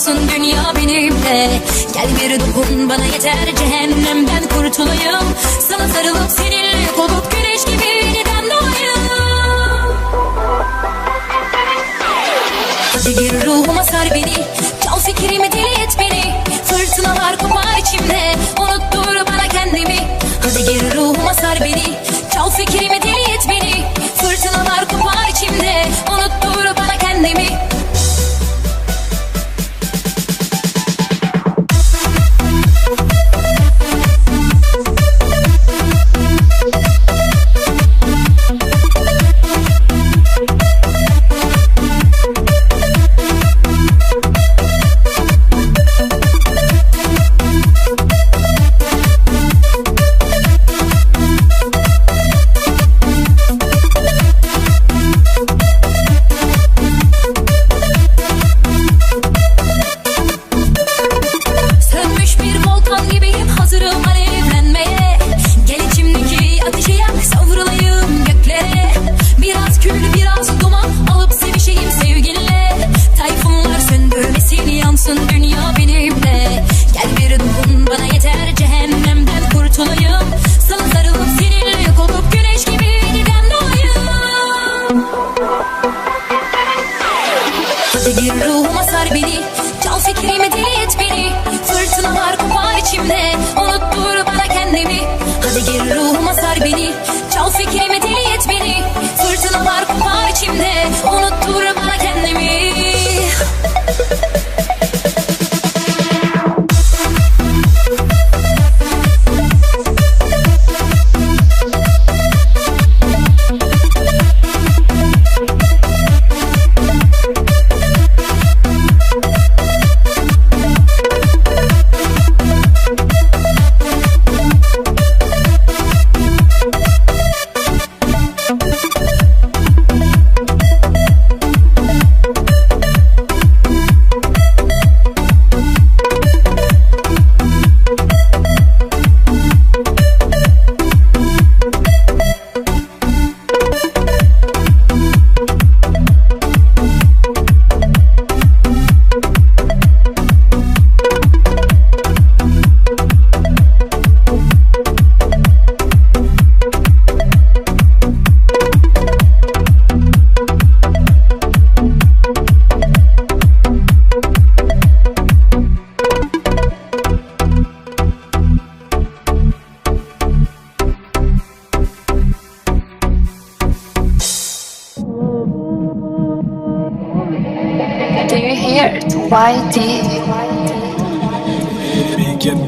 yansın dünya benimle. Gel bir dokun bana yeter cehennemden kurtulayım. Sana sarılıp seninle yok olup güneş gibi yeniden doğayım. Hadi gir ruhuma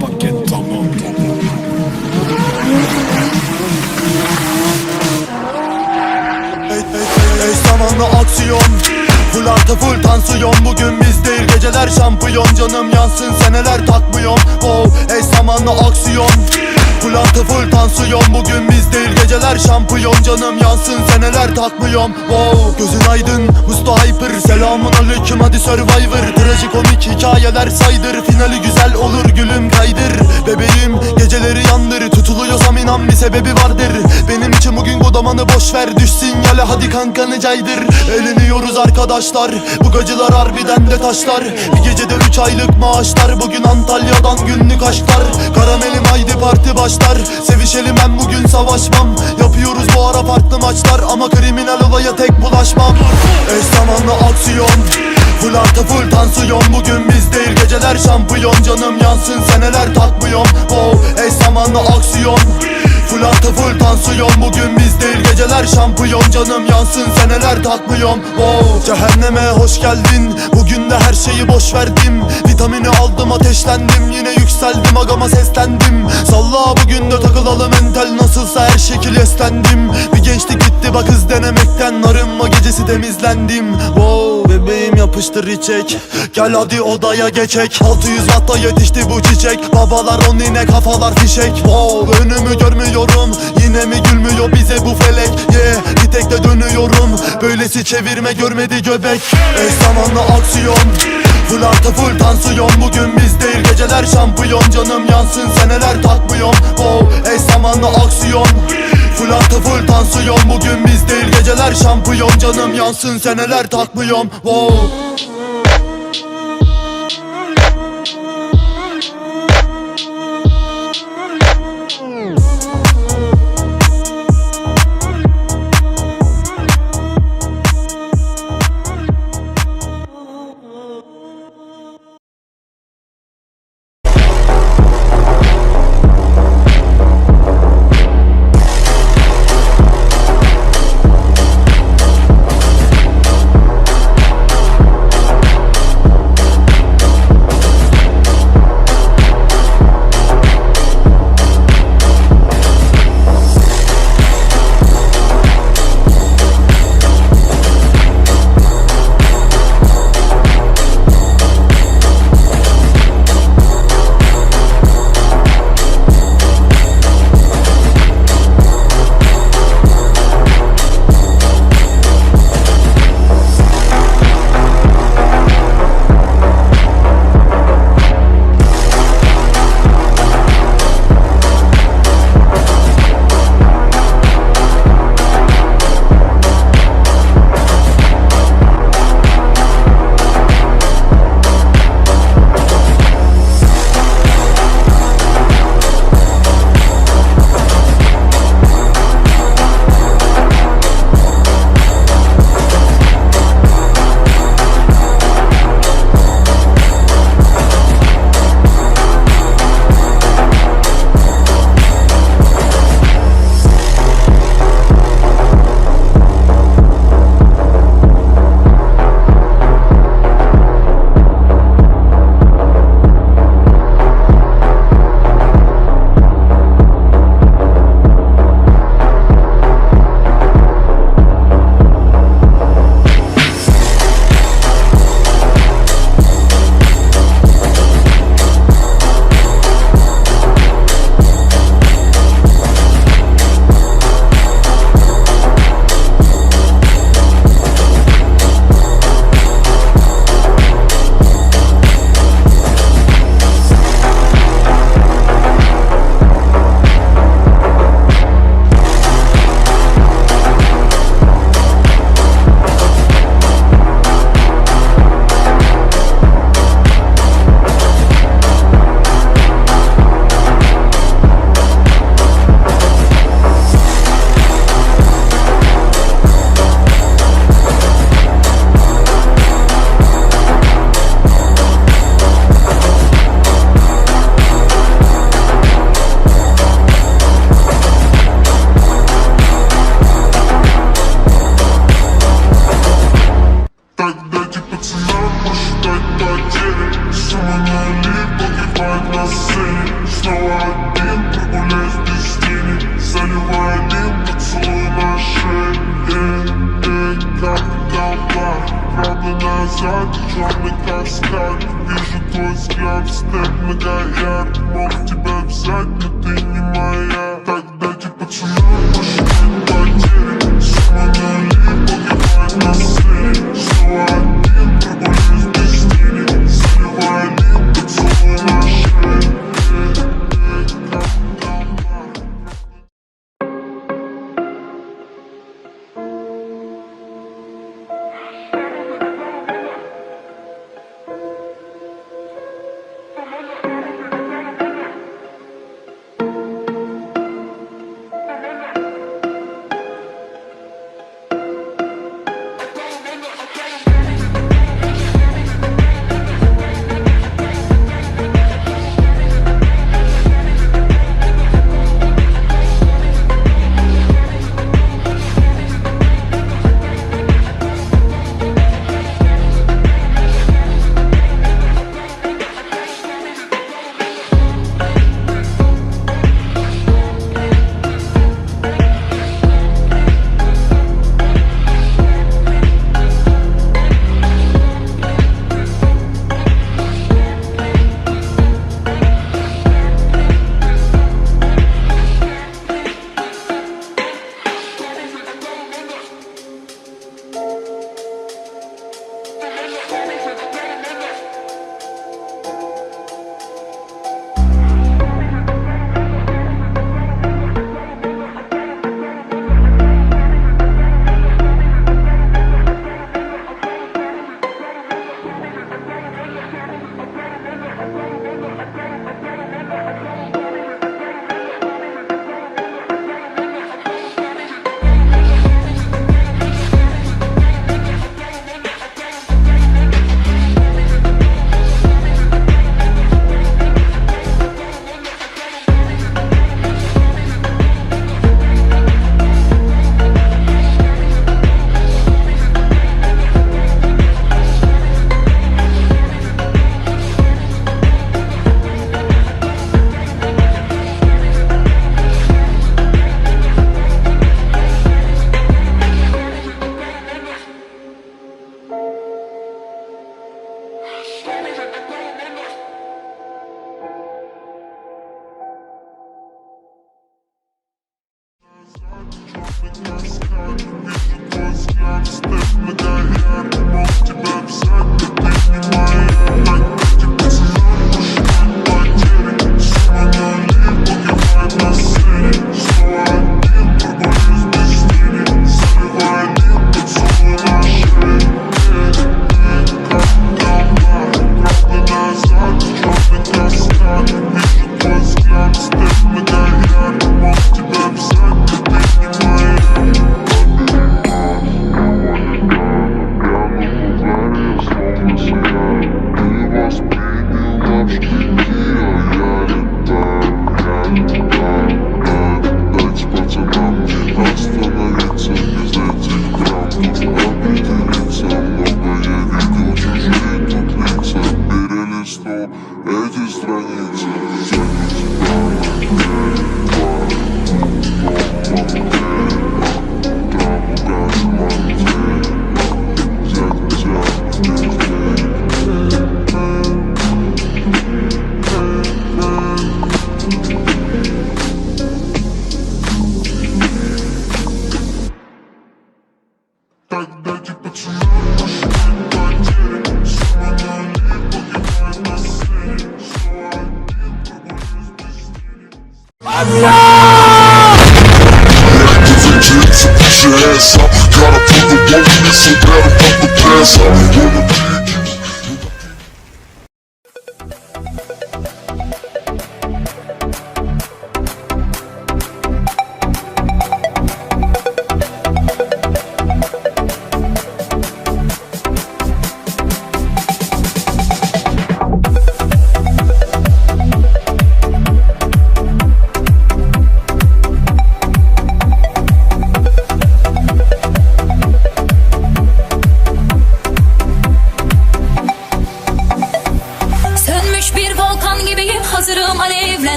Paket tamam Ey, zamanlı aksiyon. Full artı full tansiyon. Bugün biz değil geceler şampiyon. Canım yansın seneler takmıyorum. Wow ey zamanlı aksiyon Full artı full tansiyon. Bugün biz değil geceler şampiyon. Canım yansın seneler takmıyorum. Wow gözün aydın Musta Hyper. Selamun aleyküm hadi Survivor. Trajikomik hikayeler saydır. Finali güzel olur gülüm kaydır. Bebeğim geceleri yandır. Tutuluyorsam inan bir sebebi vardır Bugün godamanı boş ver Düş sinyale hadi kankanı caydır. Eğleniyoruz arkadaşlar. Bu gacılar harbiden de taşlar. Bir gecede 3 aylık maaşlar. Bugün Antalya'dan günlük aşklar. Karamelim haydi parti başlar. Sevişelim ben bugün savaşmam. Yapıyoruz bu ara farklı maçlar. Ama kriminal olaya tek bulaşmam. Eş zamanlı aksiyon. Full artı full tansiyon. Bugün biz değil geceler şampiyon. Canım yansın seneler takmıyorum Wow eş zamanlı aksiyon Full artı full tansiyon Bugün biz değil geceler şampiyon Canım yansın seneler takmıyorum. Wow Cehenneme hoş geldin. Bugün de her şeyi boş verdim. Vitamini aldım ateşlendim Yine yükseldim agama seslendim. Salla bugün de takılalım entel Nasılsa her şekil eslendim Bir gençlik gitti bak hız denemekten Arınma gecesi temizlendim. Wow bebeğim yapıştır içek. Gel hadi odaya geçek. 600 watta yetişti bu çiçek. Babalar on yine kafalar fişek. Wow önümü görmüyorum. Yine mi gülmüyor bize bu felek Yeah bir tek de dönüyorum. Böylesi çevirme görmedi göbek. Eş zamanlı aksiyon. Full artı full tansiyon. Bugün biz değil geceler şampiyon. Canım yansın seneler takmıyorum. Wow eş zamanlı aksiyon. Full artı full tansiyon. Bugün biz değil geceler şampiyon. Canım yansın seneler takmıyorum. Wow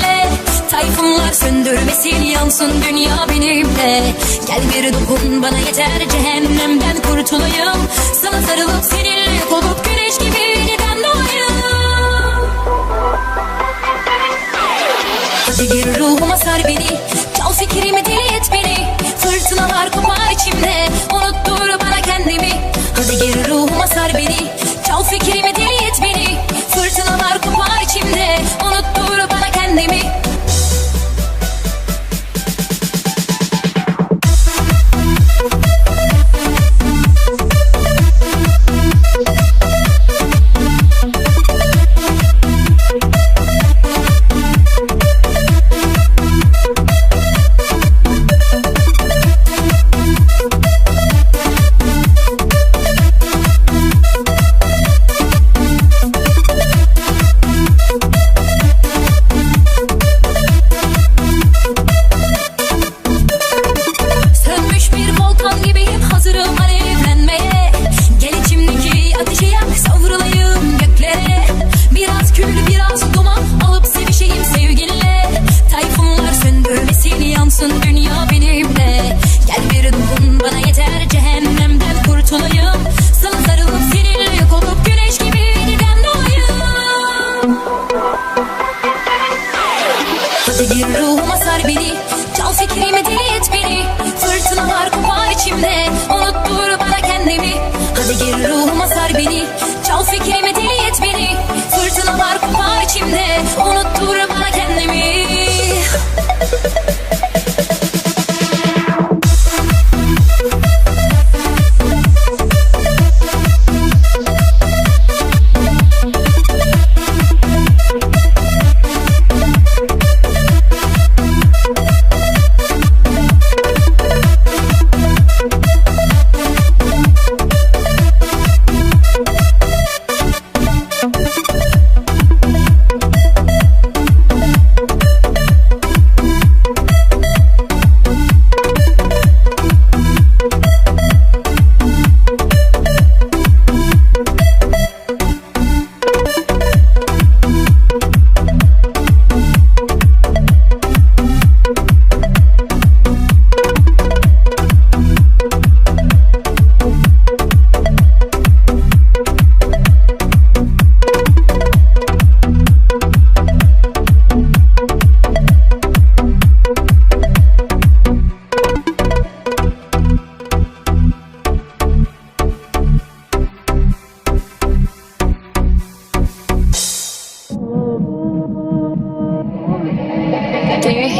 sevgilinle Tayfunlar söndürmesin yansın dünya benimle. Gel bir dokun bana yeter cehennemden kurtulayım. Sana sarılıp seninle yok olup güneş gibi yeniden doğayım? Hadi gir ruhuma sar beni Çal fikrimi deli et beni. Fırtınalar kopar içimde Unuttur bana kendimi. Hadi gir ruhuma sar beni Çal fikrimi deli et beni. Fırtınalar kopar içimde Unuttur söndürmesin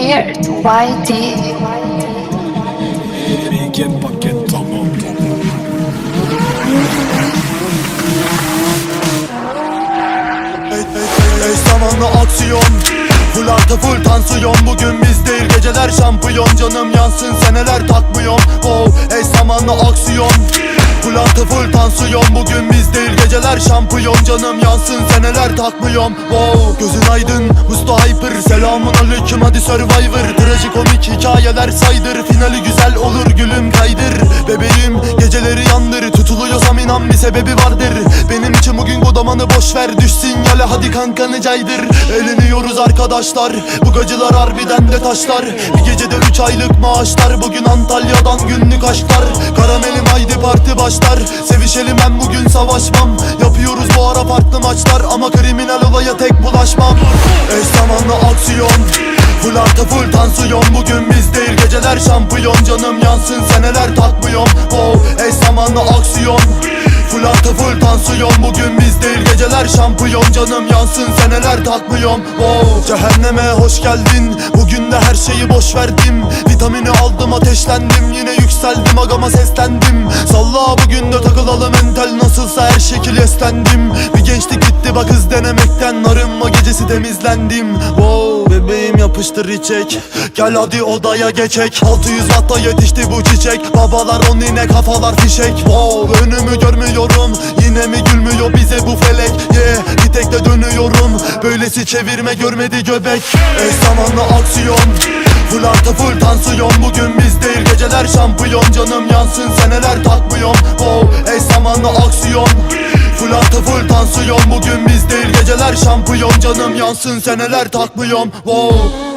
hear it? Ey, ey, ey, zamanlı aksiyon. Full artı full tansiyon. Bugün biz değil geceler şampiyon. Canım yansın seneler takmıyorum Wow eş zamanlı aksiyon Full artı full tansiyon Bugün biz değil geceler şampiyon. Canım yansın seneler takmıyorum. Wow gözün aydın Musta Hyper. Selamun aleyküm hadi Survivor. Trajikomik hikayeler saydır. Finali güzel olur gülüm kaydır. Bebeğim geceleri yandır inan bir sebebi vardır Benim için bugün godamanı boş ver. Düş sinyale hadi kankanı caydır. Eğleniyoruz arkadaşlar. Bu gacılar harbiden de taşlar. Bir gecede 3 aylık maaşlar. Bugün Antalya'dan günlük aşklar. Karamelim haydi parti başlar. Sevişelim ben bugün savaşmam. Yapıyoruz bu ara farklı maçlar. Ama kriminal olaya tek bulaşmam. Eş zamanlı aksiyon. Full artı full tansiyon. Bugün biz değil geceler şampiyon. Canım yansın seneler takmıyorum Wow eş zamanlı aksiyon Full artı full tansiyon. Bugün biz değil geceler şampiyon. Canım yansın. Seneler takmıyorum Wow. Cehenneme hoş geldin. Bugün de her şeyi boş verdim. Vitamini aldım ateşlendim. Yine yükseldim. Agama seslendim. Salla bugün de takılalım entel Nasılsa her şekil eslendim. Bir gençlik gitti bak hız denemekten. Arınma gecesi temizlendim. Wow bebeğim yapıştır içek. Gel hadi odaya geçek. 600 watta yetişti bu çiçek. Babalar on yine kafalar fişek. Wow önümü görmüyorum. Yine mi gülmüyor bize bu felek? Yeah bir tek de dönüyorum. Böylesi çevirme görmedi göbek. Eş zamanlı aksiyon. Full artı full tansiyon. Bugün biz değil geceler şampiyon. Canım yansın seneler takmıyorum. Wow eş zamanlı aksiyon Full artı full tansiyon. Bugün biz değil geceler şampiyon. Canım yansın. Seneler takmıyorum. Wow